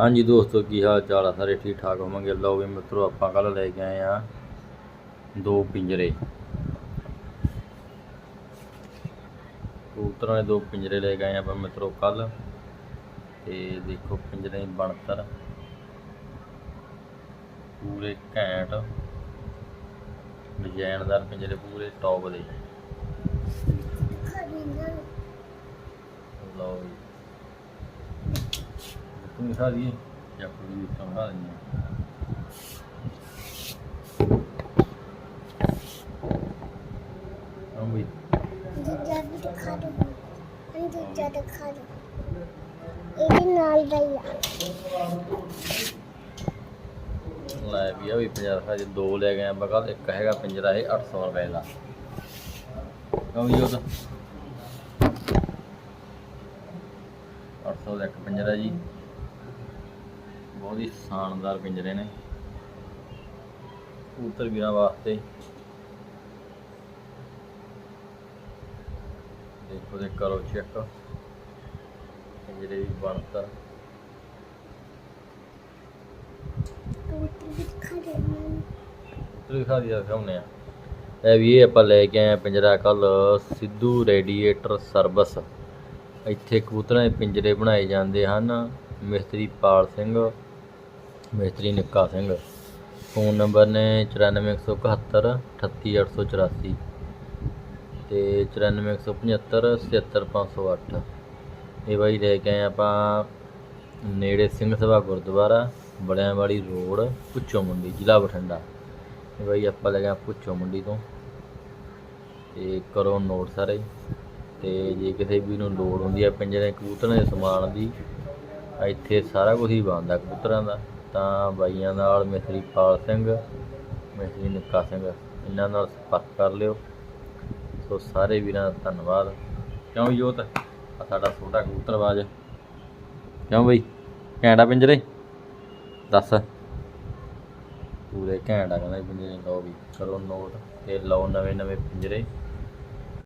ਹਾਂਜੀ ਦੋਸਤੋ, ਕੀ ਹਾਲ ਚਾਲ ਆ? ਸਾਰੇ ਠੀਕ ਠਾਕ ਹੋਵਾਂਗੇ? ਲਓ ਵੀ ਮਿੱਤਰੋ, ਆਪਾਂ ਕੱਲ ਲੈ ਕੇ ਆਏ ਆ ਦੋ ਪਿੰਜਰੇ। ਕਬੂਤਰਾਂ ਦੇ ਦੋ ਪਿੰਜਰੇ ਲੈ ਕੇ ਆਏ ਆਪਾਂ ਮਿੱਤਰੋ ਕੱਲ ਤੇ ਦੇਖੋ ਪਿੰਜਰੇ ਦੀ ਬਣਤਰ। ਪੂਰੇ ਘੈਂਟ। ਡਿਜ਼ਾਈਨਦਾਰ ਪਿੰਜਰੇ, ਪੂਰੇ ਟੌਪ ਦੇ। ਲਓ ਜੀ। ਤੂੰ ਦਿਖਾ ਦਈਏ ਜਾਂ ਕੋਈ ਵੀ ਦਿਖਾ ਦਿੰਦੇ ਹਾਂ ਬਈ ਦੂਜਾ ਵੀ ਦਿਖਾ ਦੋ ਹਾਂ ਦੂਜਾ ਦਿਖਾ ਦੋ ਇਹਦੇ ਨਾਲ ਦਾ ਹੀ ਆ ਲੈ ਵੀ ਆ ਵੀ 50 ਰੁਪਏ ਦੇ ਦੋ ਲੈ ਗਏ ਆ ਬਗਲ ਇੱਕ ਹੈਗਾ ਪਿੰਜਰਾ ਇਹ 800 ਰੁਪਏ ਦਾ ਕਿਉਂ ਜੀ ਉਹਦਾ 800 ਦਾ ਇੱਕ ਪਿੰਜਰਾ ਜੀ ਬਹੁਤ ਹੀ ਸ਼ਾਨਦਾਰ ਪਿੰਜਰੇ ਨੇ। ਕਬੂਤਰ ਵੀਰਾਂ ਵਾਸਤੇ। ਦੇਖੋ ਦੇ ਕਰੋ ਚੈੱਕ। ਪਿੰਜਰੇ ਦੀ ਬਣਤਰ। ਕਬੂਤਰ ਵੀ ਦਿਖਾ ਦਿਆ ਦਿਖਾਉਂਦੇ ਆ। ਇਹ ਵੀ ਇਹ ਆਪਾਂ ਲੈ ਕੇ ਆਏ ਪਿੰਜਰਾ ਕੱਲ ਸਿੱਧੂ ਰੇਡੀਏਟਰ ਸਰਵਿਸ। ਇੱਥੇ ਕਬੂਤਰਾਂ ਦੇ ਪਿੰਜਰੇ ਬਣਾਏ ਜਾਂਦੇ ਹਨ। ਮਿਸਤਰੀ ਪਾਲ ਸਿੰਘ। ਮਿਸਤਰੀ ਨਿੱਕਾ ਸਿੰਘ ਫੋਨ ਨੰਬਰ ਨੇ 94171 38884 ਤੇ 94175 77508 ਇਹ ਬਾਈ ਲੈ ਕੇ ਆਏ ਆਪਾਂ ਨੇੜੇ ਸਿੰਘ ਸਭਾ ਗੁਰਦੁਆਰਾ ਬੜਿਆਂਵਾਲੀ ਰੋਡ ਪੁੱਚੋ ਮੰਡੀ ਜ਼ਿਲ੍ਹਾ ਬਠਿੰਡਾ ਇਹ ਬਾਈ ਆਪਾਂ ਲੈ ਗਏ ਪੁੱਚੋ ਮੰਡੀ ਤੋਂ ਤੇ ਕਰੋ ਨੋਟ ਸਾਰੇ ਤੇ ਜੇ ਕਿਸੇ ਵੀ ਨੂੰ ਲੋੜ ਹੁੰਦੀ ਹੈ ਪਿੰਜਰੇ ਕਬੂਤਰਾਂ ਦੇ ਸਮਾਨ ਦੀ ਇੱਥੇ ਸਾਰਾ ਕੁਝ ਹੀ ਬਣਦਾ ਕਬੂਤਰਾਂ ਦਾ ਤਾਂ ਬਾਈਆਂ ਨਾਲ ਮਿਸਤਰੀ ਪਾਲ ਸਿੰਘ, ਮਿਸਤਰੀ ਨਿੱਕਾ ਸਿੰਘ, ਇਹਨਾਂ ਨਾਲ ਸੰਪਰਕ ਕਰ ਲਿਓ। ਸੋ ਸਾਰੇ ਵੀਰਾਂ ਦਾ ਧੰਨਵਾਦ। ਕਿਉਂ ਜੋਤ ਆ ਸਾਡਾ ਛੋਟਾ ਕਬੂਤਰਬਾਜ ਕਿਉਂ ਬਈ? ਘੈਂਟਾ ਪਿੰਜਰੇ? ਦੱਸ। ਪੂਰੇ ਘੈਂਟ ਆ ਕਹਿੰਦਾ ਪਿੰਜਰੇ। ਲਓ ਵੀ ਕਰੋ ਨੋਟ ਤੇ ਲਓ ਨਵੇਂ ਨਵੇਂ ਪਿੰਜਰੇ।